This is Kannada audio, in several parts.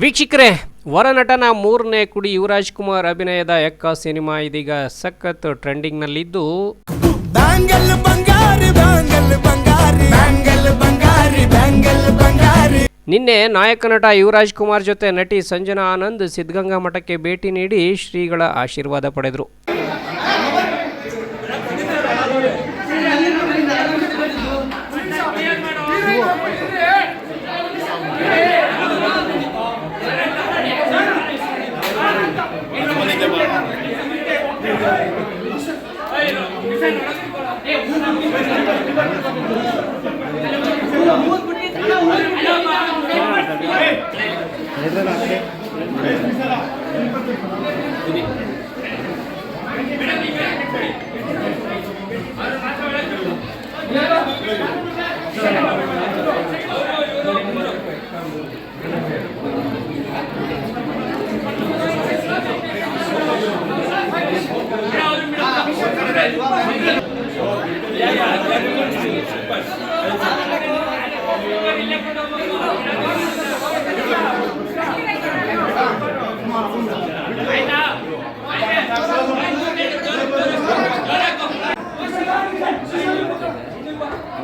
ವೀಕ್ಷಕರೇ ವರನಟನ ಮೂರನೇ ಕುಡಿ ಯುವರಾಜ್ ಕುಮಾರ್ ಅಭಿನಯದ ಎಕ್ಕ ಸಿನಿಮಾ ಇದೀಗ ಸಖತ್ ಟ್ರೆಂಡಿಂಗ್ನಲ್ಲಿದ್ದು. ನಿನ್ನೆ ನಾಯಕ ನಟ ಯುವರಾಜ್ ಕುಮಾರ್ ಜೊತೆ ನಟಿ ಸಂಜನಾ ಆನಂದ್ ಸಿದ್ಧಗಂಗಾ ಮಠಕ್ಕೆ ಭೇಟಿ ನೀಡಿ ಶ್ರೀಗಳ ಆಶೀರ್ವಾದ ಪಡೆದರು. ಹೇಳಿ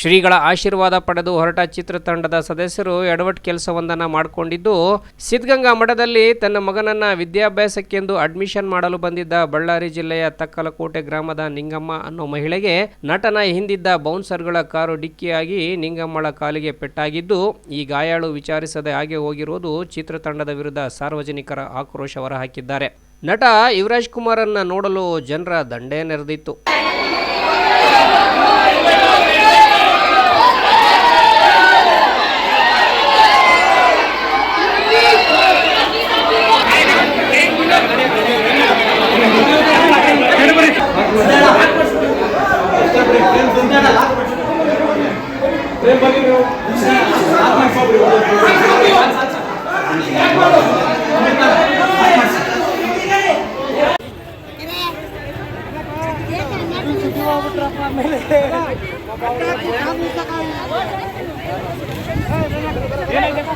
ಶ್ರೀಗಳ ಆಶೀರ್ವಾದ ಪಡೆದು ಹೊರಟ ಚಿತ್ರತಂಡದ ಸದಸ್ಯರು ಎಡವಟ್ ಕೆಲಸವೊಂದನ್ನು ಮಾಡಿಕೊಂಡಿದ್ದು, ಸಿದ್ಧಗಂಗಾ ಮಠದಲ್ಲಿ ತನ್ನ ಮಗನನ್ನ ವಿದ್ಯಾಭ್ಯಾಸಕ್ಕೆಂದು ಅಡ್ಮಿಷನ್ ಮಾಡಲು ಬಂದಿದ್ದ ಬಳ್ಳಾರಿ ಜಿಲ್ಲೆಯ ತಕ್ಕಲಕೋಟೆ ಗ್ರಾಮದ ನಿಂಗಮ್ಮ ಅನ್ನೋ ಮಹಿಳೆಗೆ ನಟನ ಹಿಂದಿದ್ದ ಬೌನ್ಸರ್ಗಳ ಕಾರು ಡಿಕ್ಕಿಯಾಗಿ ನಿಂಗಮ್ಮಳ ಕಾಲಿಗೆ ಪೆಟ್ಟಾಗಿದ್ದು, ಈ ಗಾಯಾಳು ವಿಚಾರಿಸದೆ ಹಾಗೆ ಹೋಗಿರುವುದು ಚಿತ್ರತಂಡದ ವಿರುದ್ಧ ಸಾರ್ವಜನಿಕರ ಆಕ್ರೋಶ ಹೊರಹಾಕಿದ್ದಾರೆ. ನಟ ಯುವರಾಜ್ ಕುಮಾರನ್ನ ನೋಡಲು ಜನರ ದಂಡೇ ನೆರೆದಿತ್ತು.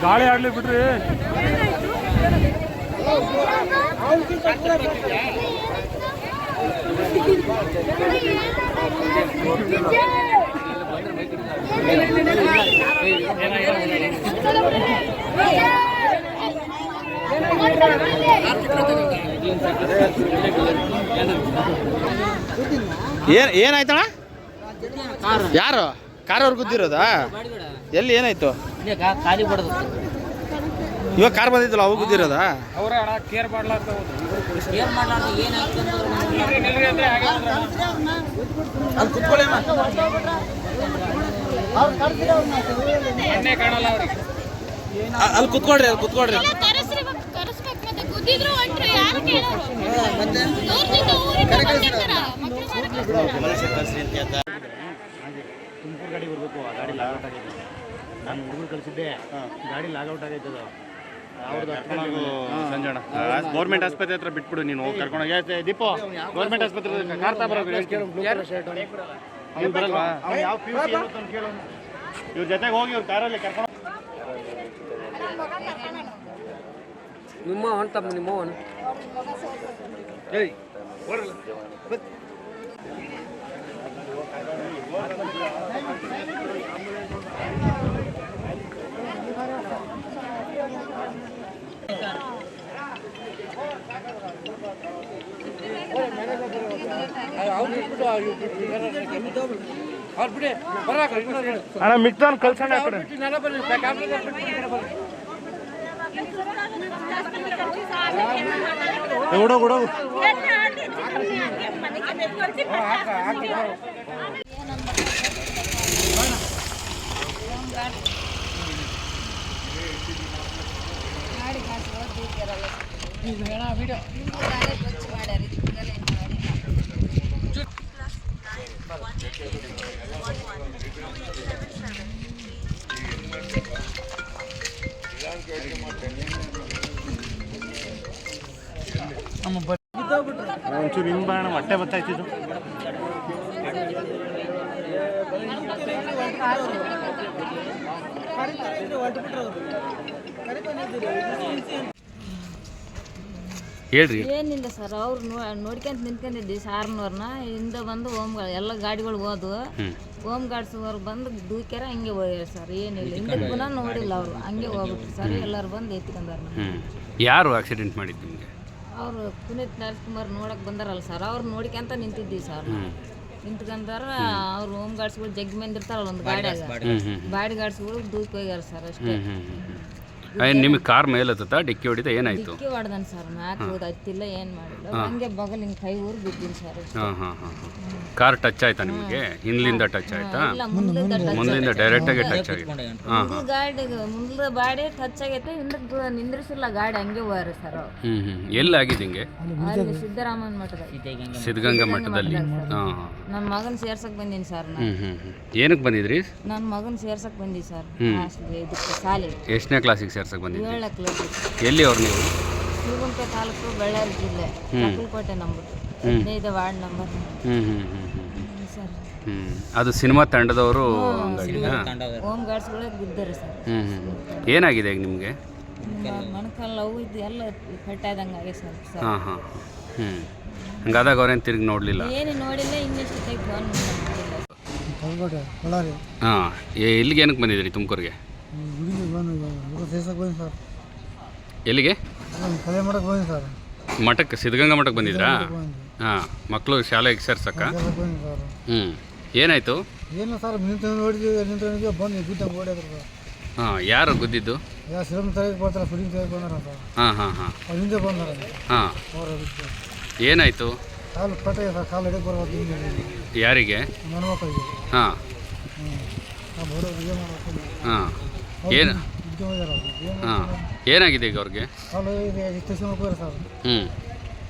ಗಾಳಿ ಆಡ್ಲಿ ಬಿಡ್ರಿ ಏನ್ ಏನಾಯ್ತಣ ಯಾರು? ಕಾರ್ ಅವ್ರು ಗುದ್ದಿರೋದಾ? ಎಲ್ಲಿ ಏನಾಯ್ತು? ಇವಾಗ ಕಾರ್ ಬಂದಿದ್ದಲ್ಲ ಅವು ಗುದ್ದಿರೋದಾ? ಏನ್ ಮಾಡ್ಲಾರ್ದು ಏನಾಯ್ತು ಅಲ್ಲಿ ಕುತ್ಕೊಳ್ಳಿ ಕಾಣಲ್ಲ ಅವ್ರಿಗೆ ಅಲ್ಲಿ ಕುತ್ಕೊಳ್ರಿ ಅಲ್ಲಿ ಕುತ್ಕೊಳ್ರಿ. ತುಮಕೂರು ಗಾಡಿ ಬರಬೇಕು ಆ ಗಾಡಿ ಲಾಗೌಟ್ ಆಗೈತೆ ನಾನು ಹುಡುಗರು ಕಳಿಸಿದ್ದೆ. ಗಾಡಿ ಲಾಗೌಟ್ ಆಗೈತೆ ಅದು ಸಂಜಣ ಗೌರ್ಮೆಂಟ್ ಆಸ್ಪತ್ರೆ ಹತ್ರ ಬಿಟ್ಬಿಡು ನೀನು ಹೋಗಿ ದೀಪೋ ಏ, ದೀಪು ಗೌರ್ಮೆಂಟ್ ಆಸ್ಪತ್ರೆ ಕಾರ್ತಾ ಅವ್ನು. ಬರಲ್ವಾ? ಇವ್ರ ಜೊತೆಗೆ ಹೋಗಿ ಇವ್ರ ಕಾರಲ್ಲಿ ಕರ್ಕೊಂಡು ನಿಮ್ಮ ಹೊಂಟಮ್ಮ ನಿಮ್ಮ అన్న మిగతా కలిసండి అక్కడ ఎవడో కూడా వీడియో ಒಂಚೂರು ಹಿಂಗೆ ಬರೋಣ ಹೊಟ್ಟೆ ಬತ್ತಾಯ್ತಿದ್ದು ಹೇಳ್ರಿ. ಏನಿಲ್ಲ ಸರ್ ಅವ್ರು ನೋಡ್ಕೊಂತ ನಿಂತ್ಕೊಂಡಿದ್ವಿ ಸಾರ್ನವ್ರನ್ನ. ಹಿಂದೆ ಬಂದು ಓಮ್ಗಳು ಎಲ್ಲ ಗಾಡಿಗಳು ಹೋದ್ವು. ಓಮ್ ಗಾಡ್ಸೋರು ಬಂದು ದೂಕ್ಯಾರ ಹಂಗೆ ಹೋಗ್ಯಾರ ಸರ್ ಏನಿಲ್ಲ. ಹಿಂದೆ ಪುನಃ ನೋಡಿಲ್ಲ ಅವರು ಹಂಗೆ ಹೋಗ್ಬಿಟ್ರು ಸರ್ ಎಲ್ಲರೂ ಬಂದು ಎತ್ಕೊಂಡಾರ ಯಾರು ಆಕ್ಸಿಡೆಂಟ್ ಮಾಡಿದ್ದು ನಿಮಗೆ? ಅವರು ಪುನೀತ್ ರಾಜ್ಕುಮಾರ್ ನೋಡಕ್ ಬಂದಾರಲ್ಲ ಸರ್ ಅವ್ರು ನೋಡ್ಕೊಂತ ನಿಂತಿದ್ವಿ ಸರ್ ನಿಂತ್ಕೊಂಡಾರ ಅವ್ರು ಹೋಮ್ ಗಾಡ್ಸ್ಗಳು ಜಗ್ಗಿ ಮಂದಿ ಇರ್ತಾರಲ್ಲ ಒಂದು ಗಾಡಿಯಾಗ. ಬಾಡಿ ಗಾಡ್ಸ್ಗಳು ದೂಕ್ ಹೋಗ್ಯಾರ ಸರ್ ಅಷ್ಟೇ. ನಿಮಗೆ ಕಾರ್ ಮೇಲೆ ಹತ್ತತ್ತಾ ಡಿಕ್ಕಿ ಹೊಡಿತ ಏನಾಯ್ತು? ಡಿಕ್ಕಿ ಹೊಡೆದನ್ ಸರ್ ಮ್ಯಾಕ್ ಹೋದ್ ಹತ್ತಿಲ್ಲ ಏನು ಮಾಡಿಲ್ಲ ಹಂಗೆ ಬಗಲ್ ಹಿಂಗೆ ಕೈ ಊರು ಬಿದ್ದೀನಿ ಸರ್ ಹಾಂ ಹಾಂ ಹಾಂ ಕಾರ್ ಟಚ್ ಆಯ್ತಾ ನಿಮಗೆ? ಹಿಂದಿಂದ ಟಚ್ ಆಯ್ತಾ? ಇಲ್ಲ ಮುಂದೆ ಮುಂದಿಂದ ಡೈರೆಕ್ಟಾಗಿ ಟಚ್ ಆಗಿ ಹಾಂ ಮುಂದೆ ಗಾಡಿ ಮುಂದೆ ಬಾಡಿ ಟಚ್ ಆಗೈತೆ ಹಿಂದಕ್ಕೆ ನಿಂದ್ರಿಸಿಲ್ಲ ಗಾಡಿ ಹಂಗೆ ಹೋಗ್ರಿ ಸರ್ ಹ್ಞೂ ಹ್ಞೂ ಎಲ್ಲಿ ಆಗಿದೆ ಹಿಂಗೆ? ಅಲ್ಲಿ ಮಠದ. ಸಿದ್ಧಗಂಗಾ ಮಠದಲ್ಲಿ? ಹಾಂ ಹಾಂ. ನನ್ನ ಮಗನ್ ಸೇರ್ಸಕ್ ಬಂದೀನಿ ಸರ್ ಹ್ಞೂ ಹ್ಞೂ ಹ್ಞೂ ಏನಕ್ಕೆ ಬಂದಿದ್ರಿ? ನನ್ನ ಮಗನ್ ಸೇರ್ಸಕ್ ಬಂದಿ ಸರ್ ಹಾಸ್ಟೆಲ್ಗೆ ಇದಕ್ಕೆ ಶಾಲೆಗೆ. ಎಷ್ಟನೇ ಕ್ಲಾಸಿಗೆ ಸೇರ್ಸಕ್ಕೆ ಏಳನೇ ಕ್ಲಾಸ್ ಎಲ್ಲಿ ಅವ್ರು ನೀವು? ಶಿವಗುಂಪೆ ತಾಲೂಕು ಬಳ್ಳಾರಿ ಜಿಲ್ಲೆ ಕಕ್ಕಲಕೋಟೆ ನಂಬರ್. ಹದಿನೈದು ವಾರ್ಡ್ ನಂಬರ್. ಹ್ಞೂ ಹ್ಞೂ ಹ್ಞೂ ಹ್ಞೂ ಸರ್. ಹ್ಞೂ ಅದು ಸಿನಿಮಾ ತಂಡದವರು ಹಂಗಾಗಿದಾ ಹೋಮ್ ಗಾರ್ಡ್ಸ್ಗಳೇ ಬಿದ್ದರು ಸರ್. ಹ್ಞೂ ಹ್ಞೂ ಏನಾಗಿದೆ ಈಗ ನಿಮಗೆ? ಮೊಣಕಾಲು ಅವು ಇದು ಎಲ್ಲ ಕಟ್ಟಾದಂಗೆ ಆಗಿದೆ ಸರ್. ಸರ್. ಹಾಂ ಹಾಂ. ಹ್ಞೂ ಹಂಗಾದಾಗ ಅವ್ರೇನು ತಿರುಗಿ ನೋಡಲಿಲ್ಲ? ಏನು ನೋಡಿಲ್ಲ ಇನ್ನೆಷ್ಟು ಫೋನ್ ಮಾಡಿಲ್ಲ ಕಲ್ಕೋಟೆ ಬಳ್ಳಾರಿ. ಹಾಂ. ಎಲ್ಲಿಗೆ ಏನಕ್ಕೆ ಬಂದಿದ್ರಿ ತುಮಕೂರಿಗೆ? ಬಂದು ಸರ್. ಎಲ್ಲಿಗೆ? ಕಲೆ ಮಾಡಕ್ಕೆ ಬಂದಿ ಸರ್. ಮಠಕ್ಕೆ ಸಿದ್ಧಗಂಗಾ ಮಠಕ್ಕೆ ಬಂದಿದ್ರಾ? ಹಾಂ ಮಕ್ಕಳು ಶಾಲೆಗೆ ಸೇರ್ಸಕ್ಕ? ಹ್ಮ್ ಏನಾಯ್ತು ಸರ್. ಹ್ಞೂ ಏನಾಯಿತು? ಏನು ಸರ್ ನಿಂತು ನೋಡಿದ್ವಿ ನಿಂತು ಬಂದು ಓಡಿದ್ರು ಸರ್. ಹಾಂ ಯಾರು ಗುದ್ದಿದ್ದು? ಯಾರು ಸಿರಮ್ ತೆಗೆದು ಬರ್ತಾರೆ ಫುಡಿಂಗ್ ತೆಗೆದು ಬಂದಾರ ಸರ್. ಹಾಂ ಹಾಂ ಹಾಂ. ಅವ್ರು ಹಿಂದೆ ಬಂದಾರ ಹಾಂ. ಅವ್ರ ಏನಾಯಿತು? ಕಾಲು ಪಟ್ಟೆ ಸರ್ ಕಾಲು ಹಿಂದೆ? ಯಾರಿಗೆ? ನನ್ನ ಮಕ್ಕಳಿಗೆ. ಹಾಂ. ಹ್ಞೂ ನಾವು ಬಡವ್ರು ಏನು ಮಾಡ್ಬೇಕು? ಹಾಂ. ಏನು? ಹಾಂ. ಏನಾಗಿದೆ ಈಗ ಅವ್ರಿಗೆ? ಅವ್ರು ಹೋಗ್ಯಾರ ಸರ್. ಹ್ಞೂ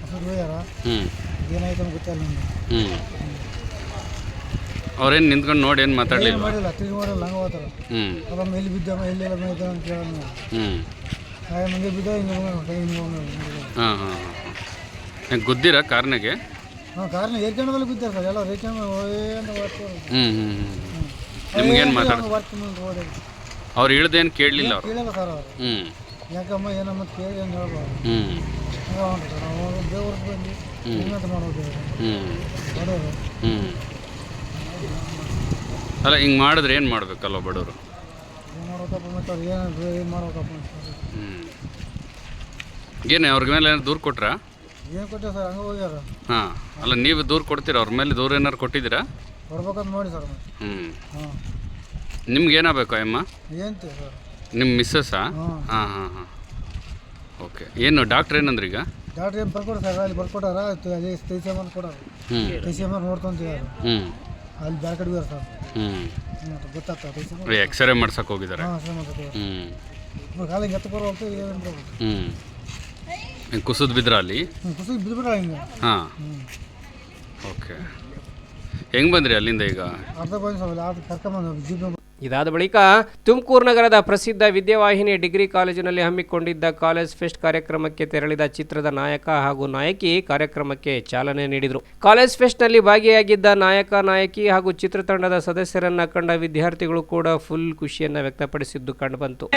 ಹಸಿರು ಹೋಗ್ಯಾರ ಹ್ಞೂ ಏನಾಯ್ತು ಅಂತ ಗೊತ್ತಿಲ್ಲ ನಮ್ಗೆ. ಹ್ಞೂ ಅವ್ರೇನು ನಿಂತ್ಕೊಂಡು ನೋಡಿ ಏನು ಏನು ಮಾತಾಡಲಿಲ್ಲ ಮಾಡಿಲ್ಲ ತಿರುಗಿ ಮಾಡಿಲ್ಲ ಹಂಗೆ ಹೋಗ್ತಾರೆ ಹ್ಞೂ ಎಲ್ಲಿ ಬಿದ್ದ ಅಂತ ಕೇಳೋಣ ಹ್ಞೂ ಹಾಗೆ ಬಿದ್ದ ಹಿಂಗೆ ಹಿಂಗೆ ಹಿಂಗೆ ಹಾಂ ಹಾಂ ಹಾಂ ಗುದ್ದಿರ ಕಾರ್ನಾಗೆ? ಹಾಂ ಕಾರ್ನ ಏರ್ಕೊಂಡಲ್ಲಿ ಬಿದ್ದಾರೆ ಸರ್. ಎಲ್ಲ ರೇಖಂಡು ಅಂತ ಬರ್ತಾರೆ ಹ್ಞೂ ಹ್ಞೂ ಹ್ಞೂ ನಿಮ್ಗೇನು ಮಾತಾಡ ಬರ್ತೀನಿ ಹೋದೆ ಅವ್ರು ಇಳ್ದೇನು ಕೇಳಲಿಲ್ಲ ಅವರು. ಕೇಳಿಲ್ಲ ಸರ್ ಅವರು. ಹ್ಞೂ ಯಾಕಮ್ಮ ಏನಮ್ಮ ಕೇಳಿ ಅಂತ ಹೇಳ್ಬಾರ್ದು ಹ್ಞೂ ದೇವ್ರಿಗೆ ಬಂದು ಮಾಡೋದು ಹ್ಞೂ ಬಡವರು. ಹ್ಞೂ ಅಲ್ಲ ಹಿಂಗೆ ಮಾಡಿದ್ರೆ ಏನು ಮಾಡಬೇಕಲ್ಲ ಬಡವರು? ಏನು ಮಾಡ್ಬೇಕಪ್ಪ ಮತ್ತು ಅವ್ರು ಏನು ಏನು ಮಾಡ್ಬೇಕಪ್ಪ ಅಂತ ಹ್ಞೂ ಏನು ಅವ್ರ ಮೇಲೆ ಏನಾರು ದೂರು ಕೊಟ್ರಾ? ಏನು ಕೊಟ್ಟೆ ಸರ್ ಹಂಗೆ ಹೋಗ್ಯಾರ. ಹಾಂ. ಅಲ್ಲ ನೀವು ದೂರು ಕೊಡ್ತೀರಾ? ಅವ್ರ ಮೇಲೆ ದೂರ ಏನಾರು ಕೊಟ್ಟಿದ್ದೀರಾ? ಕೊಡ್ಬೇಕಂತ ನೋಡಿ ಸರ್ ಮತ್ತೆ. ಹ್ಞೂ ಹಾಂ. ನಿಮ್ಗೆ ಏನಾಗಬೇಕು ಅಮ್ಮ? ಏನು ಸರ್ ನಿಮ್ಮ ಮಿಸ್ಸಸ್ಸಾ ಹಾಂ. ಹಾಂ ಹಾಂ ಓಕೆ ಏನು ಡಾಕ್ಟ್ರ್ ಏನಂದ್ರೆ ಈಗ? ಡಾಕ್ಟ್ರ್ ಏನು ಬರ್ಕೊಡ್ರಿ? ಸರ್ ಅಲ್ಲಿ ಬರ್ಕೊಟ್ಟಾರ ಅಲ್ಲಿ ತೈಸೇಮನ್ ಕೊಡೋರು ತೈಸೇಮನ್ ನೋಡ್ಕೊಂತಿದ್ದಾರೆ ಹ್ಞೂ ಅಲ್ಲಿ ಬ್ಯಾಕ್ ಕಡೆ ಸರ್ ಹ್ಞೂ ಗೊತ್ತಾಗ್ತದೆ ತೈಸೇಮನ್ ಎಕ್ಸ್ರೇ ಮಾಡ್ಸಕ್ಕೆ ಹೋಗಿದ್ದಾರೆ ಹಾಂ ಶ್ರೀಮಂತ ಹ್ಞೂ ಕಾಲಿಗೆ ಎತ್ತ ಅಂತ ಏನು ಹ್ಞೂ ಕುಸಿದ್ ಬಿದ್ರ ಅಲ್ಲಿ? ಕುಸಿದು ಬಿದ್ದುಬಿಟ್ರೆ ಹಿಂಗೆ? ಹಾಂ. ಓಕೆ ಹೆಂಗೆ ಬಂದ್ರಿ ಅಲ್ಲಿಂದ ಈಗ? ಅರ್ಧ ಬಂದು ಕರ್ಕೊಂಬಂದು ಜೀಪ್ ಇದಾದ ಬಳಿಕ ತುಮಕೂರು ನಗರದ ಪ್ರಸಿದ್ಧ ವಿದ್ಯಾವಾಹಿನಿ ಡಿಗ್ರಿ ಕಾಲೇಜಿನಲ್ಲಿ ಹಮ್ಮಿಕೊಂಡಿದ್ದ ಕಾಲೇಜ್ ಫೆಸ್ಟ್ ಕಾರ್ಯಕ್ರಮಕ್ಕೆ ತೆರಳಿದ ಚಿತ್ರದ ನಾಯಕ ಹಾಗೂ ನಾಯಕಿ ಕಾರ್ಯಕ್ರಮಕ್ಕೆ ಚಾಲನೆ ನೀಡಿದರು. ಕಾಲೇಜ್ ಫೆಸ್ಟ್ನಲ್ಲಿ ಭಾಗಿಯಾಗಿದ್ದ ನಾಯಕ ನಾಯಕಿ ಹಾಗೂ ಚಿತ್ರತಂಡದ ಸದಸ್ಯರನ್ನ ಕಂಡ ವಿದ್ಯಾರ್ಥಿಗಳು ಕೂಡ ಫುಲ್ ಖುಷಿಯನ್ನ ವ್ಯಕ್ತಪಡಿಸಿದ್ದು ಕಂಡುಬಂತು.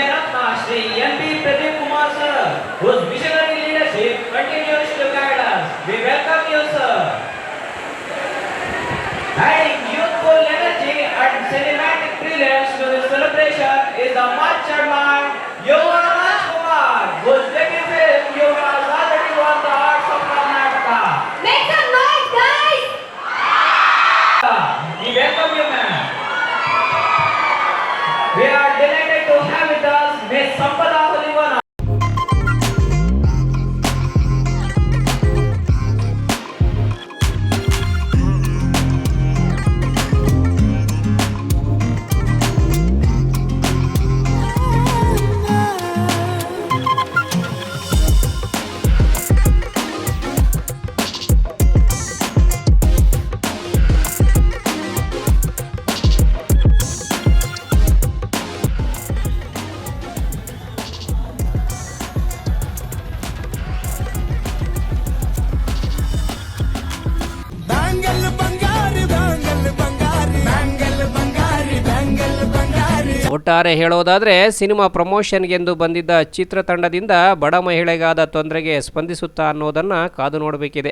welcome you, English for the celebration is Amat Sharma Yoram Kumar, who's ಒಟ್ಟಾರೆ ಹೇಳೋದಾದರೆ ಸಿನಿಮಾ ಪ್ರಮೋಷನ್ಗೆಂದು ಬಂದಿದ್ದ ಚಿತ್ರತಂಡದಿಂದ ಬಡ ಮಹಿಳೆಗಾದ ತೊಂದರೆಗೆ ಸ್ಪಂದಿಸುತ್ತಾ ಅನ್ನೋದನ್ನು ಕಾದು ನೋಡಬೇಕಿದೆ.